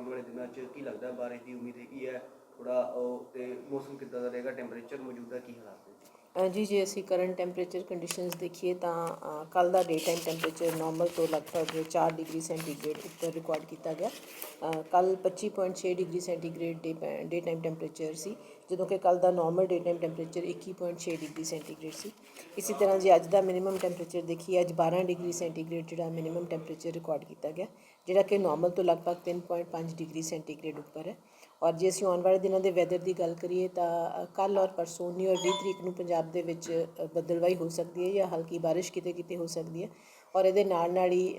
ਆਉਣ ਵਾਲੇ ਦਿਨਾਂ 'ਚ ਕੀ ਲੱਗਦਾ ਬਾਰਿਸ਼ ਦੀ ਉਮੀਦ ਹੈਗੀ ਹੈ? ਥੋੜਾ ਉਹ ਤੇ ਮੌਸਮ ਕਿੱਦਾਂ ਦਾ ਰਹੇਗਾ? ਟੈਂਪਰੇਚਰ ਮੌਜੂਦਾ ਕੀ ਹਾਲਾਤ ਨੇ? ਜੀ, ਜੇ ਅਸੀਂ ਕਰੰਟ ਟੈਂਪਰੇਚਰ ਕੰਡੀਸ਼ਨਸ ਦੇਖੀਏ ਤਾਂ ਕੱਲ ਦਾ ਡੇ ਟਾਈਮ ਟੈਂਪਰੇਚਰ ਨਾਰਮਲ ਤੋਂ ਲਗਭਗ 4 ਡਿਗਰੀ ਸੈਂਟੀਗ੍ਰੇਡ ਉੱਪਰ ਰਿਕਾਰਡ ਕੀਤਾ ਗਿਆ। ਕੱਲ 25.6 degree centigrade day day time temperature ਸੀ, ਜਦੋਂ ਕਿ ਕੱਲ ਦਾ normal day time temperature 21.6 degree centigrade ਸੀ। ਇਸੇ ਤਰ੍ਹਾਂ ਜੇ ਅੱਜ ਦਾ ਮਿਨੀਮਮ ਟੈਂਪਰੇਚਰ ਦੇਖੀਏ, ਅੱਜ 12 ਡਿਗਰੀ ਸੈਂਟੀਗ੍ਰੇਡ ਜਿਹੜਾ ਮਿਨੀਮਮ ਟੈਂਪਰੇਚਰ ਰਿਕਾਰਡ ਕੀਤਾ ਗਿਆ, ਜਿਹੜਾ ਕਿ ਨਾਰਮਲ ਤੋਂ ਲਗਭਗ 3.5 ਡਿਗਰੀ ਸੈਂਟੀਗ੍ਰੇਡ ਉੱਪਰ ਹੈ। ਔਰ ਜੇ ਅਸੀਂ ਆਉਣ ਵਾਲੇ ਦਿਨਾਂ ਦੇ ਵੈਦਰ ਦੀ ਗੱਲ ਕਰੀਏ ਤਾਂ ਕੱਲ ਔਰ ਪਰਸੋਂ 19 ਔਰ 20 ਤਰੀਕ ਨੂੰ ਪੰਜਾਬ ਦੇ ਵਿੱਚ ਬੱਦਲਵਾਈ ਹੋ ਸਕਦੀ ਹੈ ਜਾਂ ਹਲਕੀ ਬਾਰਿਸ਼ ਕਿਤੇ ਕਿਤੇ ਹੋ ਸਕਦੀ ਹੈ ਔਰ ਇਹਦੇ ਨਾਲ ਨਾਲ ਹੀ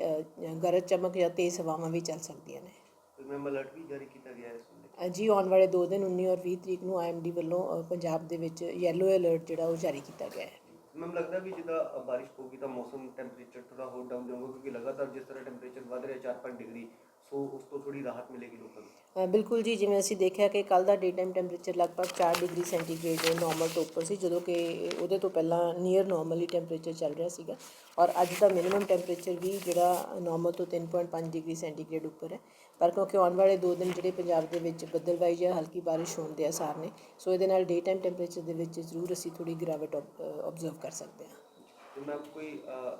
ਗਰਜ ਚਮਕ ਜਾਂ ਤੇਜ਼ ਹਵਾਵਾਂ ਵੀ ਚੱਲ ਸਕਦੀਆਂ ਨੇ। ਤੇ ਮੈਂ ਅਲਰਟ ਵੀ ਜਾਰੀ ਕੀਤਾ ਗਿਆ ਹੈ ਜੀ ਆਉਣ ਵਾਲੇ 2 ਦਿਨ 19 ਔਰ 20 ਤਰੀਕ ਨੂੰ ਆਈਐਮਡੀ ਵੱਲੋਂ ਪੰਜਾਬ ਦੇ ਵਿੱਚ ਯੈਲੋ ਅਲਰਟ ਜਿਹੜਾ ਉਹ ਜਾਰੀ ਕੀਤਾ ਗਿਆ ਹੈ। ਮੈਨੂੰ ਲੱਗਦਾ ਵੀ ਜਿੱਦਾਂ ਬਾਰਿਸ਼ ਪਊਗੀ ਤਾਂ ਮੌਸਮ ਟੈਂਪਰੇਚਰ ਥੋੜਾ ਹੋਰ ਡਾਊਨ ਜਾਊਗਾ ਕਿਉਂਕਿ ਲਗਾਤਾਰ ਜਿਸ ਤਰ੍ਹਾਂ ਟੈਂਪਰੇਚਰ ਵੱਧ ਰਿਹਾ 4-5 ਡਿਗਰੀ ਸੋ ਉਸ ਤੋਂ ਥੋੜੀ ਰਾਹਤ ਮਿਲੇਗੀ ਲੋਕਾਂ ਨੂੰ। ਬਿਲਕੁਲ ਜੀ, ਜਿਵੇਂ ਅਸੀਂ ਦੇਖਿਆ ਕਿ ਕੱਲ ਦਾ ਡੇ ਟਾਈਮ ਟੈਂਪਰੇਚਰ ਲਗਭਗ 4 ਡਿਗਰੀ ਸੈਂਟੀਗ੍ਰੇਡ ਨਾਰਮਲ ਤੋਂ ਉੱਪਰ ਸੀ, ਜਦੋਂ ਕਿ ਉਹਦੇ ਤੋਂ ਪਹਿਲਾਂ ਨੀਅਰ ਨਾਰਮਲੀ ਟੈਂਪਰੇਚਰ ਚੱਲ ਰਿਹਾ ਸੀਗਾ। ਔਰ ਅੱਜ ਦਾ ਮਿਨੀਮਮ ਟੈਂਪਰੇਚਰ ਵੀ ਜਿਹੜਾ ਨਾਰਮਲ ਤੋਂ 3.5 ਡਿਗਰੀ ਸੈਂਟੀਗ੍ਰੇਡ ਉੱਪਰ ਹੈ। ਪਰ ਕਿਉਂਕਿ ਆਉਣ ਵਾਲੇ 2 ਦਿਨ ਜਿਹੜੇ ਪੰਜਾਬ ਦੇ ਵਿੱਚ ਬੱਦਲਵਾਈ ਜਾਂ ਹਲਕੀ ਬਾਰਿਸ਼ ਹੋਣ ਦੇ ਆਸਾਰ ਨੇ, ਸੋ ਇਹਦੇ ਨਾਲ ਡੇ ਟਾਈਮ ਟੈਂਪਰੇਚਰ ਦੇ ਵਿੱਚ ਜ਼ਰੂਰ ਅਸੀਂ ਥੋੜੀ ਗਿਰਾਵਟ ਆਬਜ਼ਰਵ ਕਰ ਸਕਦੇ ਹਾਂ। ਤੇ ਮੈਂ ਕੋਈ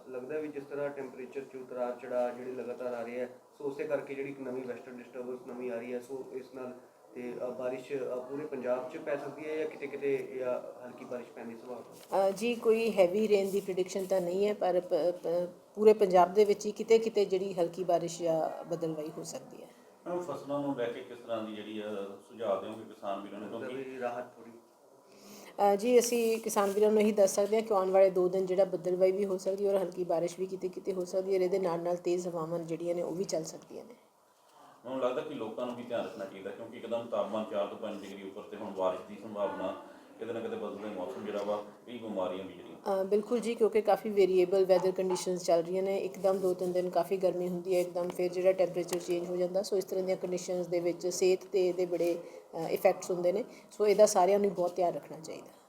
ਲੱਗਦਾ ਵੀ ਜਿਸ ਤਰ੍ਹਾਂ ਟੈਂਪਰੇਚਰ ਚ ਉਤਰਾਅ ਚੜਾ ਜਿਹੜੇ ਲਗਾਤਾਰ ਆ ਰਹੇ ਹੈ ਸੋ ਉਸੇ ਕਰਕੇ ਜਿਹੜੀ ਇੱਕ ਨਵੀਂ ਵੈਸਟਰਨ ਡਿਸਟਰਬੈਂਸ ਨਵੀਂ ਆ ਰਹੀ ਹੈ ਸੋ ਇਸ ਨਾਲ ਤੇ ਬਾਰਿਸ਼ ਪੂਰੇ ਪੰਜਾਬ 'ਚ ਪੈ ਸਕਦੀ ਹੈ ਜਾਂ ਕਿਤੇ ਕਿਤੇ ਜਾਂ ਹਲਕੀ ਬਾਰਿਸ਼ ਪੈਣ ਦੀ ਸੰਭਾਵਨਾ ਜੀ ਕੋਈ ਹੈਵੀ ਰੇਨ ਦੀ ਪ੍ਰੈਡਿਕਸ਼ਨ ਤਾਂ ਨਹੀਂ ਹੈ ਪਰ ਪੂਰੇ ਪੰਜਾਬ ਦੇ ਵਿੱਚ ਹੀ ਕਿਤੇ ਕਿਤੇ ਜਿਹੜੀ ਹਲਕੀ ਬਾਰਿਸ਼ ਜਾਂ ਬੱਦਲਵਾਈ ਹੋ ਸਕਦੀ ਹੈ। ਫਸਲਾਂ ਨੂੰ ਲੈ ਕੇ ਕਿਸ ਤਰ੍ਹਾਂ ਦੀ ਜਿਹੜੀ ਸੁਝਾਅ ਦਿਓਗੇ ਕਿਸਾਨ ਵੀਰਾਂ ਨੂੰ? ਕਿਉਂਕਿ ਰਾਹਤ ਥੋੜੀ ਜੀ, ਅਸੀਂ ਕਿਸਾਨ ਵੀਰਾਂ ਨੂੰ ਇਹੀ ਦੱਸ ਸਕਦੇ ਹਾਂ ਕਿ ਆਉਣ ਵਾਲੇ 2 ਦਿਨ ਜਿਹੜਾ ਬੱਦਲਵਾਈ ਵੀ ਹੋ ਸਕਦੀ ਹੈ ਔਰ ਹਲਕੀ ਬਾਰਿਸ਼ ਵੀ ਕਿਤੇ ਕਿਤੇ ਹੋ ਸਕਦੀ ਹੈ ਔਰ ਇਹਦੇ ਨਾਲ ਨਾਲ ਤੇਜ਼ ਹਵਾਵਾਂ ਜਿਹੜੀਆਂ ਨੇ ਉਹ ਵੀ ਚੱਲ ਸਕਦੀਆਂ ਨੇ। ਮੈਨੂੰ ਲੱਗਦਾ ਕਿ ਲੋਕਾਂ ਨੂੰ ਵੀ ਧਿਆਨ ਰੱਖਣਾ ਚਾਹੀਦਾ ਕਿਉਂਕਿ ਇੱਕਦਮ ਤਾਪਮਾਨ 4 ਤੋਂ 5 ਡਿਗਰੀ ਉੱਪਰ ਤੇ ਹੁਣ ਬਾਰਿਸ਼ ਦੀ ਸੰਭਾਵਨਾ ਕਿਤੇ ਨਾ ਕਿਤੇ ਬਦਲਦੇ ਮੌਸਮ ਜਿਹੜਾ ਵਾ ਕਈ ਬਿਮਾਰੀਆਂ ਵੀ ਜਿਹੜੀਆਂ। ਬਿਲਕੁਲ ਜੀ, ਕਿਉਂਕਿ ਕਾਫੀ ਵੇਰੀਏਬਲ ਵੈਦਰ ਕੰਡੀਸ਼ਨਸ ਚੱਲ ਰਹੀਆਂ ਨੇ। ਇੱਕਦਮ ਦੋ ਤਿੰਨ ਦਿਨ ਕਾਫੀ ਗਰਮੀ ਹੁੰਦੀ ਹੈ, ਇੱਕਦਮ ਫਿਰ ਜਿਹੜਾ ਟੈਂਪਰੇਚਰ ਚੇਂਜ ਹੋ ਜਾਂਦਾ। ਸੋ ਇਸ ਤਰ੍ਹਾਂ ਦੀਆਂ ਕੰਡੀਸ਼ਨਸ ਦੇ ਵਿੱਚ ਸਿਹਤ ਤੇ ਇਹਦੇ ਬੜੇ ਇਫੈਕਟਸ ਹੁੰਦੇ ਨੇ। ਸੋ ਇਹਦਾ ਸਾਰਿਆਂ ਨੂੰ ਬਹੁਤ ਧਿਆਨ ਰੱਖਣਾ ਚਾਹੀਦਾ।